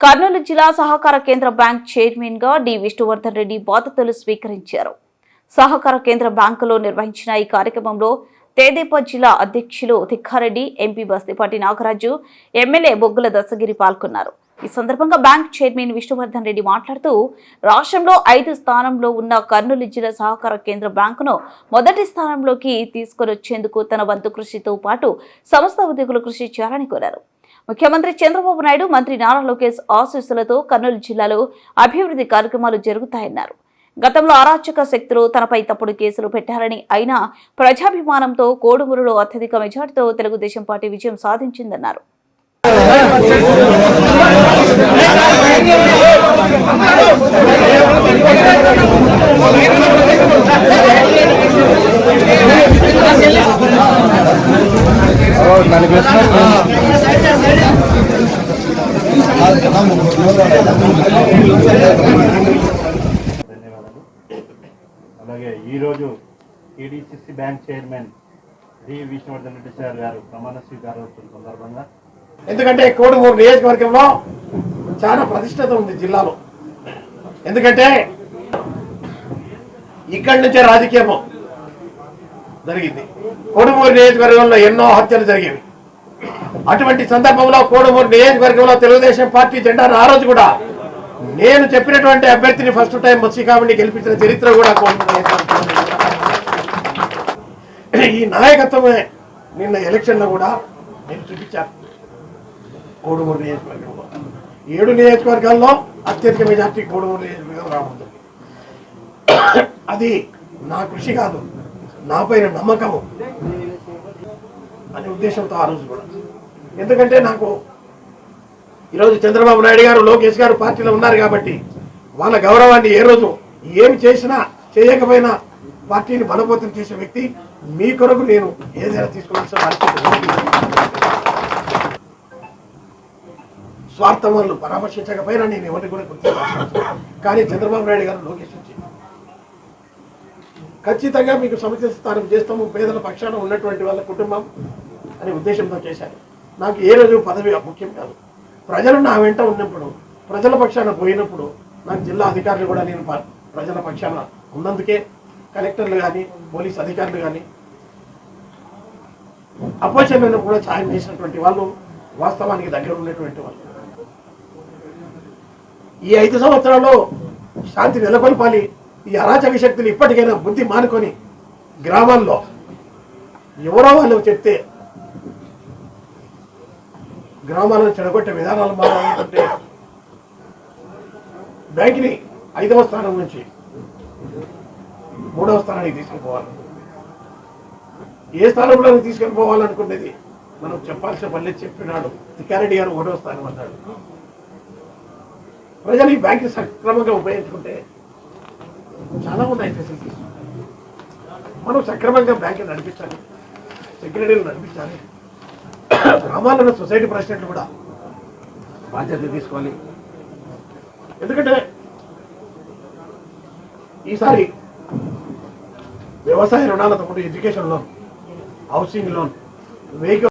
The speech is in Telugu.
కర్నూలు జిల్లా సహకార కేంద్ర బ్యాంక్ చైర్మన్గా డి విష్ణువర్ధన్ రెడ్డి బాధ్యతలు స్వీకరించారు. సహకార కేంద్ర బ్యాంకులో నిర్వహించిన ఈ కార్యక్రమంలో తేదేపా జిల్లా అధ్యక్షులు తిక్కారెడ్డి ఎంపీ బస్తిపాటి నాగరాజు ఎమ్మెల్యే బొగ్గుల దశగిరి పాల్గొన్నారు. ఈ సందర్భంగా బ్యాంక్ చైర్మన్ విష్ణువర్ధన్ రెడ్డి మాట్లాడుతూ రాష్ట్రంలో ఐదు స్థానంలో ఉన్న కర్నూలు జిల్లా సహకార కేంద్ర బ్యాంకును మొదటి స్థానంలోకి తీసుకొని వచ్చేందుకు తన వంతు కృషితో పాటు సంస్థ ఉద్యోగులు కృషి చేయాలని కోరారు. ముఖ్యమంత్రి చంద్రబాబు నాయుడు మంత్రి నారా లోకేష్ ఆశీస్సులతో కర్నూలు జిల్లాలో అభివృద్ధి కార్యక్రమాలు జరుగుతాయన్నారు. గతంలో అరాచక శక్తులు తనపై తప్పుడు కేసులు పెట్టారని అయినా ప్రజాభిమానంతో కోడుమూరులో అత్యధిక మెజార్టీతో తెలుగుదేశం పార్టీ విజయం సాధించిందన్నారు. దానికి అలాగే ఈరోజు TDCC bank chairman D Vishnuvardhan Reddy sir గారు ప్రమాణ స్వీకారోత్సవం సందర్భంగా. ఎందుకంటే కోడుమూరు నియోజకవర్గంలో చాలా ప్రతిష్టత ఉంది జిల్లాలో. ఎందుకంటే ఇక్కడి నుంచే రాజకీయము జరిగింది. కోడుమూరు నియోజకవర్గంలో ఎన్నో హత్యలు జరిగేవి అటువంటి సందర్భంలో కోడుమూరు నియోజకవర్గంలో తెలుగుదేశం పార్టీ జెండాను ఆ రోజు కూడా నేను చెప్పినటువంటి అభ్యర్థిని ఫస్ట్ టైం మత్స్యకామిని గెలిపించిన చరిత్ర కూడా ఈ నాయకత్వమే నిన్న ఎలక్షన్లో కూడా నేను చూపించాను. కోడుమూరు నియోజకవర్గంలో. ఏడు నియోజకవర్గాల్లో అత్యధిక మెజార్టీ కోడుమూరు నియోజకవర్గం రాబోతుంది అది నా కృషి కాదు నా పైన నమ్మకము అనే ఉద్దేశంతో ఆ రోజు కూడా. ఎందుకంటే నాకు ఈరోజు చంద్రబాబు నాయుడు గారు లోకేష్ గారు పార్టీలో ఉన్నారు కాబట్టి వాళ్ళ గౌరవాన్ని ఏ రోజు ఏమి చేసినా చేయకపోయినా పార్టీని బలపోతం చేసే వ్యక్తి మీ కొరకు నేను ఏదైనా తీసుకోవాల్సిన స్వార్థం వాళ్ళు పరామర్శించకపోయినా నేను ఎవరిని కూడా గుర్తించాను. కానీ చంద్రబాబు నాయుడు గారు లోకేష్ నుంచి ఖచ్చితంగా మీకు సముచిత స్థానం చేస్తాము పేదల పక్షాన ఉన్నటువంటి వాళ్ళ కుటుంబం అనే ఉద్దేశంతో చేశాను నాకు ఏ రోజు పదవి ముఖ్యం కాదు. ప్రజలు నా వెంట ఉన్నప్పుడు ప్రజల పక్షాన పోయినప్పుడు నాకు జిల్లా అధికారులు కూడా నేను ప్రజల పక్షాన ఉన్నందుకే కలెక్టర్లు కానీ పోలీస్ అధికారులు కానీ అపోజిషన్ కూడా సాయం చేసినటువంటి వాళ్ళు వాస్తవానికి దగ్గర ఉన్నటువంటి వాళ్ళు. ఈ ఐదు సంవత్సరాల్లో శాంతి నెలకొల్పాలి. ఈ అరాచక శక్తులు ఇప్పటికైనా బుద్ధి మానుకొని గ్రామాల్లో ఎవరో వాళ్ళు చెప్తే గ్రామాలను చెడగొట్టే విధానాలు మారాలంటే బ్యాంక్ని ఐదవ స్థానం నుంచి మూడవ స్థానానికి తీసుకుపోవాలి. ఏ స్థానంలో తీసుకొని పోవాలనుకునేది మనం చెప్పాల్సిన పల్లె చెప్పినాడు. తిక్కారెడ్డి గారు మూడవ స్థానం అన్నాడు. ప్రజలు ఈ బ్యాంక్ సక్రమంగా ఉపయోగించుకుంటే చాలా ఉన్నాయి ఫెసిలిటీస్ మనం సక్రమంగా బ్యాంకులు నడిపించాలి. సెక్యూరిటీలు నడిపించాలి. గ్రామాలలో సొసైటీ ప్రెసిడెంట్లు కూడా బాధ్యత తీసుకోవాలి. ఎందుకంటే ఈసారి వ్యవసాయ రుణాలతో పాటు education loan housing loan vehicle